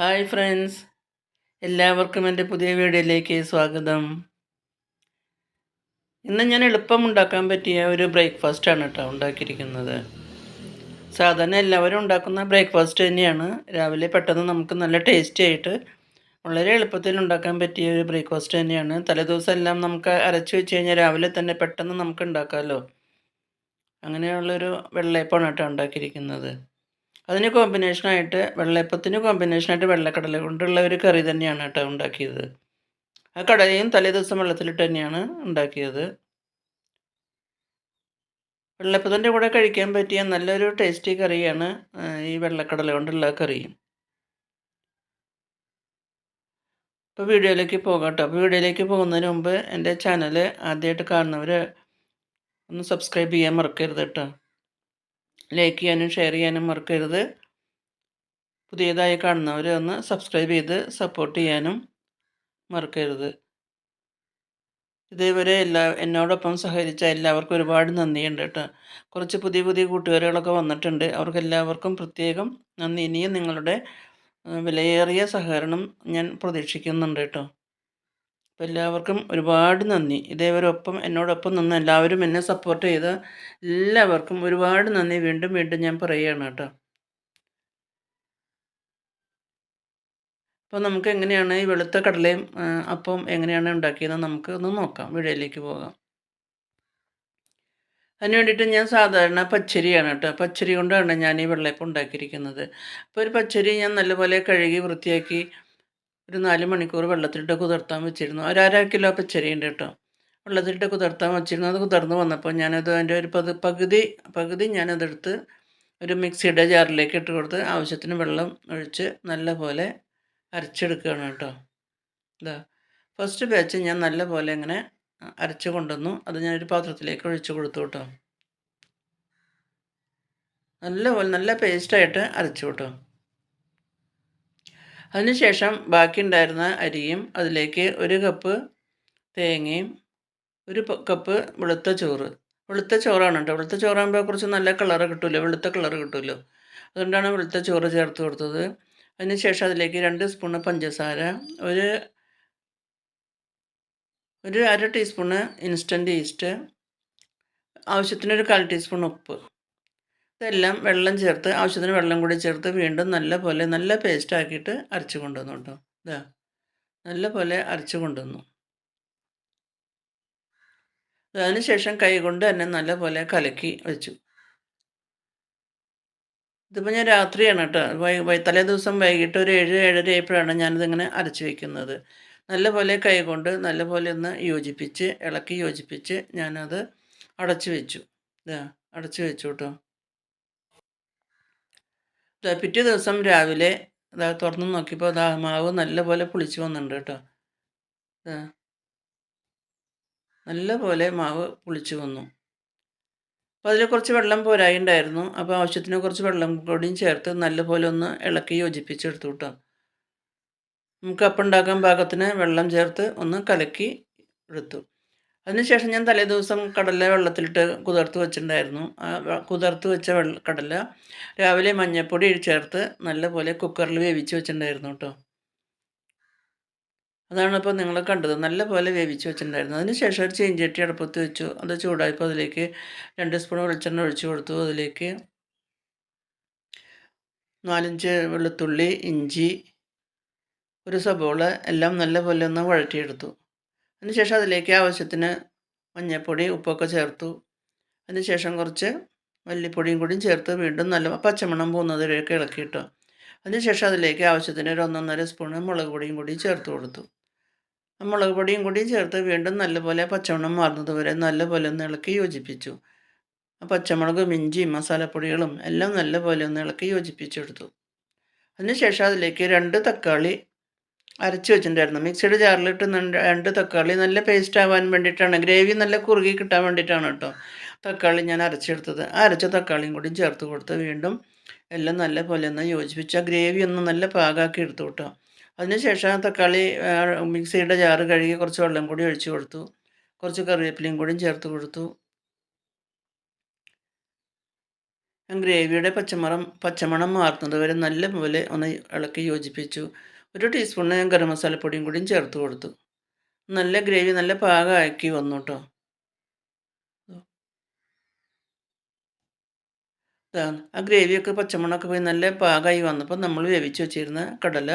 Hi friends. എല്ലാവർക്കും എന്റെ പുതിയ വീഡിയോയിലേക്ക് സ്വാഗതം. ഇന്ന് ഞാൻ എളുപ്പം ഉണ്ടാക്കാൻ പറ്റിയ ഒരു ബ്രേക്ക്ഫാസ്റ്റാണ് കേട്ടോ ഉണ്ടാക്കിയിരിക്കുന്നത്. സാധാരണ എല്ലാവരും ഉണ്ടാക്കുന്ന ബ്രേക്ക്ഫാസ്റ്റ് തന്നെയാണ്. രാവിലെ പെട്ടെന്ന് നമുക്ക് നല്ല ടേസ്റ്റി ആയിട്ട് വളരെ എളുപ്പത്തിൽ ഉണ്ടാക്കാൻ പറ്റിയ ഒരു ബ്രേക്ക്ഫാസ്റ്റ് തന്നെയാണ്. തലേദിവസം എല്ലാം നമുക്ക് അരച്ച് വെച്ച് കഴിഞ്ഞാൽ രാവിലെ തന്നെ പെട്ടെന്ന് നമുക്ക് ഉണ്ടാക്കാമല്ലോ. അങ്ങനെയുള്ളൊരു വെള്ളയപ്പമാണ് കേട്ടോ ഉണ്ടാക്കിയിരിക്കുന്നത്. അതിന് കോമ്പിനേഷനായിട്ട് വെള്ളയപ്പത്തിന് കോമ്പിനേഷനായിട്ട് വെള്ളക്കടല കൊണ്ടുള്ള ഒരു കറി തന്നെയാണ് കേട്ടോ ഉണ്ടാക്കിയത്. ആ കടലയും തലേ ദിവസം വെള്ളത്തിലിട്ട് തന്നെയാണ് ഉണ്ടാക്കിയത്. വെള്ളപ്പത്തിന്റെ കൂടെ കഴിക്കാൻ പറ്റിയ നല്ലൊരു ടേസ്റ്റി കറിയാണ് ഈ വെള്ളക്കടല കൊണ്ടുള്ള കറിയും ഇപ്പോൾ വീഡിയോയിലേക്ക് പോകാം കേട്ടോ. അപ്പോൾ വീഡിയോയിലേക്ക് പോകുന്നതിന് മുമ്പ് എന്റെ ചാനൽ ആദ്യമായിട്ട് കാണുന്നവർ ഒന്ന് സബ്സ്ക്രൈബ് ചെയ്യാൻ മറക്കരുത് കേട്ടോ. ലൈക്ക് ചെയ്യാനും ഷെയർ ചെയ്യാനും മറക്കരുത്. പുതിയതായി കാണുന്നവർ ഒന്ന് സബ്സ്ക്രൈബ് ചെയ്ത് സപ്പോർട്ട് ചെയ്യാനും മറക്കരുത്. ഇതേവരെ എല്ലാ എന്നോടൊപ്പം സഹകരിച്ച എല്ലാവർക്കും ഒരുപാട് നന്ദിയുണ്ട് കേട്ടോ. കുറച്ച് പുതിയ പുതിയ കൂട്ടുകാരികളൊക്കെ വന്നിട്ടുണ്ട്. അവർക്കെല്ലാവർക്കും പ്രത്യേകം നന്ദി. ഇനിയും നിങ്ങളുടെ വിലയേറിയ സഹകരണം ഞാൻ പ്രതീക്ഷിക്കുന്നുണ്ട് കേട്ടോ. അപ്പോൾ എല്ലാവർക്കും ഒരുപാട് നന്ദി. ഇതേവരൊപ്പം എന്നോടൊപ്പം നിന്ന് എല്ലാവരും എന്നെ സപ്പോർട്ട് ചെയ്ത എല്ലാവർക്കും ഒരുപാട് നന്ദി. വീണ്ടും വീണ്ടും ഞാൻ പറയുകയാണ് കേട്ടോ. അപ്പോൾ നമുക്ക് എങ്ങനെയാണ് ഈ വെളുത്ത കടലയും അപ്പം എങ്ങനെയാണ് ഉണ്ടാക്കിയത് നമുക്ക് ഒന്ന് നോക്കാം. വീഡിയോയിലേക്ക് പോകാം. അതിന് വേണ്ടിയിട്ട് ഞാൻ സാധാരണ പച്ചരിയാണ് കേട്ടോ. പച്ചരി കൊണ്ടാണ് ഞാൻ ഈ വെള്ളയപ്പം ഉണ്ടാക്കിയിരിക്കുന്നത്. അപ്പോൾ ഒരു പച്ചരി ഞാൻ നല്ലപോലെ കഴുകി വൃത്തിയാക്കി ഒരു നാല് മണിക്കൂർ വെള്ളത്തിലിട്ട് കുതിർത്താൻ വെച്ചിരുന്നു. ഒരു അര കിലോ പച്ചരി ഉണ്ട് കേട്ടോ. വെള്ളത്തിലിട്ട് കുതിർത്താൻ വെച്ചിരുന്നു. അത് കുതിർന്ന് വന്നപ്പോൾ ഞാനത് അതിന്റെ ഒരു പത് പകുതി പകുതി ഞാനതെടുത്ത് ഒരു മിക്സിയുടെ ജാറിലേക്ക് ഇട്ട് കൊടുത്ത് ആവശ്യത്തിന് വെള്ളം ഒഴിച്ച് നല്ല പോലെ അരച്ചെടുക്കുകയാണ് കേട്ടോ. ഇതാ ഫസ്റ്റ് ബാച്ച് ഞാൻ നല്ല പോലെ ഇങ്ങനെ അരച്ച് കൊണ്ടുവന്നു. അത് ഞാനൊരു പാത്രത്തിലേക്ക് ഒഴിച്ച് കൊടുത്തു കേട്ടോ. നല്ല പോലെ നല്ല പേസ്റ്റായിട്ട് അരച്ചു കേട്ടോ. അതിനുശേഷം ബാക്കി ഉണ്ടായിരുന്ന അരിയും അതിലേക്ക് ഒരു കപ്പ് തേങ്ങയും ഒരു കപ്പ് വെളുത്ത ചോറ്. വെളുത്ത ചോറാണ് കേട്ടോ വെളുത്ത ചോറാകുമ്പോൾ കുറച്ച് നല്ല കളറ് കിട്ടുമല്ലോ വെളുത്ത കളർ കിട്ടുമല്ലോ അതുകൊണ്ടാണ് വെളുത്ത ചോറ് ചേർത്ത് കൊടുത്തത്. അതിനുശേഷം അതിലേക്ക് രണ്ട് സ്പൂണ് പഞ്ചസാര ഒരു ഒരു അര ടീസ്പൂണ് ഇൻസ്റ്റന്റ് ഈസ്റ്റ് ആവശ്യത്തിന് ഒരു കാൽ ടീസ്പൂൺ ഉപ്പ്. ഇതെല്ലാം വെള്ളം ചേർത്ത് ആവശ്യത്തിന് വെള്ളം കൂടി ചേർത്ത് വീണ്ടും നല്ല പോലെ നല്ല പേസ്റ്റാക്കിയിട്ട് അരച്ച് കൊണ്ടുവന്നു കേട്ടോ. ഇതാ നല്ല പോലെ അരച്ച് കൊണ്ടുവന്നു. അതിനുശേഷം കൈ കൊണ്ട് തന്നെ നല്ല പോലെ കലക്കി വെച്ചു. ഇതിപ്പോൾ ഞാൻ രാത്രിയാണ് കേട്ടോ. വൈ തലേ ദിവസം വൈകിട്ട് ഒരു ഏഴ് ഏഴര ആയപ്പോഴാണ് ഞാനിതിങ്ങനെ അരച്ച് വയ്ക്കുന്നത് നല്ല പോലെ കൈ കൊണ്ട് നല്ലപോലെ ഒന്ന് യോജിപ്പിച്ച് ഇളക്കി യോജിപ്പിച്ച് ഞാനത് അടച്ചു വെച്ചു. ഇതാ അടച്ചു വെച്ചു കേട്ടോ. പിറ്റേ ദിവസം രാവിലെ അതാ തുറന്നു നോക്കിയപ്പോൾ അതാ മാവ് നല്ലപോലെ പുളിച്ച് വന്നിട്ടുണ്ട് കേട്ടോ. നല്ലപോലെ മാവ് പുളിച്ച് വന്നു. അപ്പോൾ അതിൽ കുറച്ച് വെള്ളം പോരായി ഉണ്ടായിരുന്നു അപ്പോൾ ആവശ്യത്തിന് കുറച്ച് വെള്ളം കൂടിയും ചേർത്ത് നല്ലപോലെ ഒന്ന് ഇളക്കി യോജിപ്പിച്ചെടുത്തു കേട്ടോ. നമുക്ക് അപ്പം ഉണ്ടാക്കാൻ പാകത്തിന് വെള്ളം ചേർത്ത് ഒന്ന് കലക്കി എടുത്തു. അതിനുശേഷം ഞാൻ തലേ ദിവസം കടല വെള്ളത്തിലിട്ട് കുതിർത്ത് വെച്ചിട്ടുണ്ടായിരുന്നു. ആ കുതിർത്ത് വെച്ച വെള്ള കടല രാവിലെ മഞ്ഞൾപ്പൊടി ചേർത്ത് നല്ലപോലെ കുക്കറിൽ വേവിച്ച് വെച്ചിട്ടുണ്ടായിരുന്നു കേട്ടോ. അതാണ് ഇപ്പോൾ നിങ്ങൾ കണ്ടത്. നല്ലപോലെ വേവിച്ച് വെച്ചിട്ടുണ്ടായിരുന്നു. അതിന് ശേഷം ഒരു ചീഞ്ചട്ടി അടുപ്പത്ത് വെച്ചു. അത് ചൂടായപ്പോൾ അതിലേക്ക് രണ്ട് സ്പൂൺ വെളിച്ചെണ്ണ ഒഴിച്ച് കൊടുത്തു. അതിലേക്ക് നാലഞ്ച് വെളുത്തുള്ളി ഇഞ്ചി ഒരു സബോള എല്ലാം നല്ലപോലെ ഒന്ന് വഴറ്റിയെടുത്തു. അതിനുശേഷം അതിലേക്ക് ആവശ്യത്തിന് മഞ്ഞൾപ്പൊടി ഉപ്പൊക്കെ ചേർത്തു. അതിനുശേഷം കുറച്ച് മല്ലിപ്പൊടിയും കൂടിയും ചേർത്ത് വീണ്ടും നല്ല പച്ചമണം പോകുന്നതിലേക്ക് ഇളക്കിയിട്ടു. അതിനുശേഷം അതിലേക്ക് ആവശ്യത്തിന് ഒരു ഒന്നൊന്നര സ്പൂണ് മുളക് പൊടിയും കൂടി ചേർത്ത് കൊടുത്തു. മുളക് പൊടിയും കൂടി ചേർത്ത് വീണ്ടും നല്ലപോലെ പച്ചമണം മാറുന്നത് വരെ നല്ലപോലെ ഒന്ന് ഇളക്കി യോജിപ്പിച്ചു. ആ പച്ചമുളകും ഇഞ്ചിയും മസാലപ്പൊടികളും എല്ലാം നല്ലപോലെ ഒന്ന് ഇളക്കി യോജിപ്പിച്ചെടുത്തു. അതിനുശേഷം അതിലേക്ക് രണ്ട് തക്കാളി അരച്ച് വെച്ചിട്ടുണ്ടായിരുന്നു. മിക്സിയുടെ ജാറിലിട്ട് രണ്ട് തക്കാളി നല്ല പേസ്റ്റ് ആവാൻ വേണ്ടിയിട്ടാണ്. ഗ്രേവി നല്ല കുറുകി കിട്ടാൻ വേണ്ടിയിട്ടാണ് കേട്ടോ തക്കാളി ഞാൻ അരച്ചെടുത്തത്. അരച്ച തക്കാളിയും കൂടി ചേർത്ത് കൊടുത്ത് വീണ്ടും എല്ലാം നല്ല പോലെ ഒന്ന് യോജിപ്പിച്ച് ആ ഗ്രേവി ഒന്ന് നല്ല പാകാക്കി എടുത്തു കേട്ടോ അതിനുശേഷം ആ തക്കാളി മിക്സിയുടെ ജാറ് കഴുകി കുറച്ച് വെള്ളം കൂടി ഒഴിച്ചു കൊടുത്തു. കുറച്ച് കറിവേപ്പിലയും കൂടി ചേർത്ത് കൊടുത്തു. ഗ്രേവിയുടെ പച്ചമണം പച്ചമണം മാറുന്നത് വരെ നല്ല പോലെ ഒന്ന് ഇളക്കി യോജിപ്പിച്ചു. ഒരു ടീസ്പൂണ് ഞാൻ ഗരം മസാലപ്പൊടിയും കൂടിയും ചേർത്ത് കൊടുത്തു. നല്ല ഗ്രേവി നല്ല പാകമാക്കി വന്നു കേട്ടോ ആ ഗ്രേവിയൊക്കെ പച്ചമുളകൊക്കെ പോയി നല്ല പാകമായി വന്നപ്പോൾ നമ്മൾ വേവിച്ച് വെച്ചിരുന്ന കടല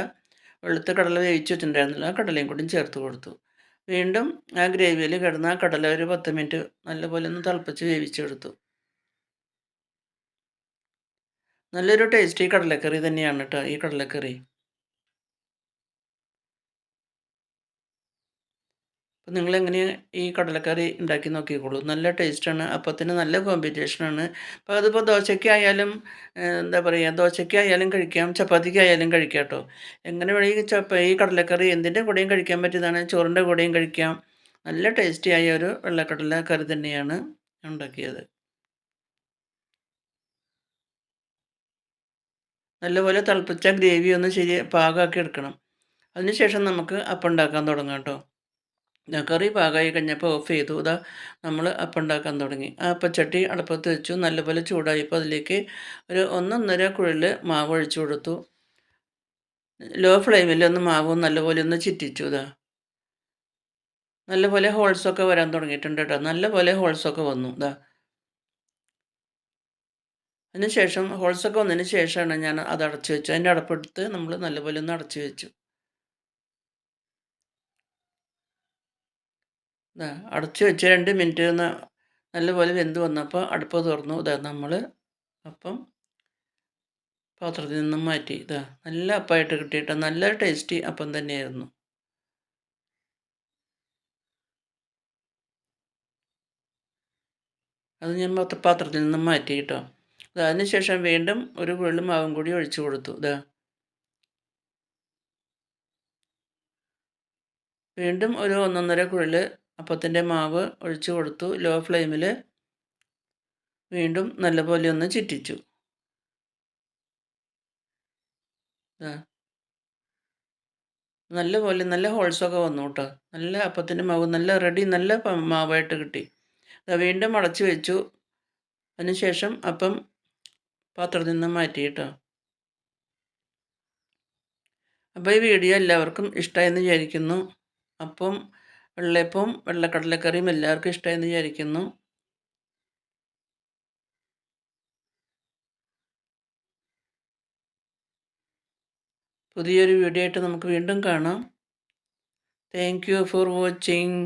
വെളുത്ത കടല വേവിച്ച് വെച്ചിട്ടുണ്ടായിരുന്നില്ല ആ കടലയും കൂടി ചേർത്ത് കൊടുത്തു. വീണ്ടും ആ ഗ്രേവിയിൽ കിടന്ന ആ കടല ഒരു പത്ത് മിനിറ്റ് നല്ലപോലെ ഒന്ന് തിളപ്പിച്ച് വേവിച്ചെടുത്തു. നല്ലൊരു ടേസ്റ്റി കടലക്കറി തന്നെയാണ് കേട്ടോ ഈ കടലക്കറി. അപ്പോൾ നിങ്ങളെങ്ങനെ ഈ കടലക്കറി ഉണ്ടാക്കി നോക്കിക്കോളൂ? നല്ല ടേസ്റ്റാണ് അപ്പത്തിന് നല്ല കോമ്പിനേഷനാണ് അപ്പോൾ അതിപ്പോൾ ദോശയ്ക്കായാലും എന്താ പറയുക ദോശയ്ക്കായാലും കഴിക്കാം ചപ്പാത്തിക്കായാലും കഴിക്കാം കേട്ടോ എങ്ങനെ വേണമെങ്കിൽ ചപ്പ ഈ കടലക്കറി എന്തിന്റെ കൂടെയും കഴിക്കാൻ പറ്റിയതാണ്. ചോറിന്റെ കൂടെയും കഴിക്കാം. നല്ല ടേസ്റ്റിയായ ഒരു വെള്ളക്കടല കറി തന്നെയാണ് ഉണ്ടാക്കിയത്. നല്ലപോലെ തിളപ്പിച്ച ഗ്രേവി ഒന്ന് ശരി പാകമാക്കി എടുക്കണം. അതിനുശേഷം നമുക്ക് അപ്പം ഉണ്ടാക്കാൻ തുടങ്ങാം കേട്ടോ കറി പാകമായി കഴിഞ്ഞപ്പോൾ ഓഫ് ചെയ്തു. ഇതാ നമ്മൾ അപ്പം ഉണ്ടാക്കാൻ തുടങ്ങി. ആ അപ്പച്ചട്ടി അടുപ്പത്ത് വെച്ചു. നല്ലപോലെ ചൂടായപ്പോൾ അതിലേക്ക് ഒരു ഒന്നൊന്നര കുഴൽ മാവ് ഒഴിച്ചു കൊടുത്തു. ലോ ഫ്ലെയിമിൽ ഒന്ന് മാവ് നല്ലപോലെ ഒന്ന് ചിറ്റിച്ചു. ഇതാ നല്ലപോലെ ഹോൾസൊക്കെ വരാൻ തുടങ്ങിയിട്ടുണ്ട് കേട്ടോ നല്ലപോലെ ഹോൾസൊക്കെ വന്നു. ഇതാ അതിനുശേഷം ഹോൾസൊക്കെ വന്നതിന് ശേഷമാണ് ഞാൻ അത് അടച്ചു വെച്ചു അതിന്റെ അടപ്പെടുത്ത് നമ്മൾ നല്ലപോലെ ഒന്ന് അടച്ചു വെച്ചു. അടച്ചു വെച്ച് രണ്ട് മിനിറ്റ് ഒന്ന് നല്ലപോലെ വെന്ത് വന്നപ്പോൾ അടുപ്പ് തുറന്നു. ഇതാ നമ്മൾ അപ്പം പാത്രത്തിൽ നിന്നും മാറ്റി. ഇതാ നല്ല അപ്പമായിട്ട് കിട്ടിയിട്ട്. നല്ല ടേസ്റ്റി അപ്പം തന്നെയായിരുന്നു. അത് ഞാൻ പാത്രത്തിൽ നിന്നും മാറ്റി കേട്ടോ. അതിനുശേഷം വീണ്ടും ഒരു വെള്ളും മാവും കൂടി ഒഴിച്ചു കൊടുത്തു. ഇതാ. വീണ്ടും ഒരു ഒന്നൊന്നര കുഴൽ അപ്പത്തിന്റെ മാവ് ഒഴിച്ചു കൊടുത്തു. ലോ ഫ്ലെയിമിൽ വീണ്ടും നല്ലപോലെ ഒന്ന് ചിറ്റിച്ചു. നല്ലപോലെ നല്ല ഹോൾസൊക്കെ വന്നു കേട്ടോ. നല്ല അപ്പത്തിന്റെ മാവ് നല്ല റെഡി നല്ല മാവായിട്ട് കിട്ടി. വീണ്ടും അടച്ചു വെച്ചു. അതിനുശേഷം അപ്പം പാത്രത്തിൽ നിന്ന് മാറ്റി കേട്ടോ. അപ്പോൾ ഈ വീഡിയോ എല്ലാവർക്കും ഇഷ്ടമായെന്ന് വിചാരിക്കുന്നു. അപ്പം വെള്ളയപ്പവും വെള്ളക്കടലക്കറിയും എല്ലാവർക്കും ഇഷ്ടമായെന്ന് വിചാരിക്കുന്നു. പുതിയൊരു വീഡിയോ ആയിട്ട് നമുക്ക് വീണ്ടും കാണാം. Thank you for watching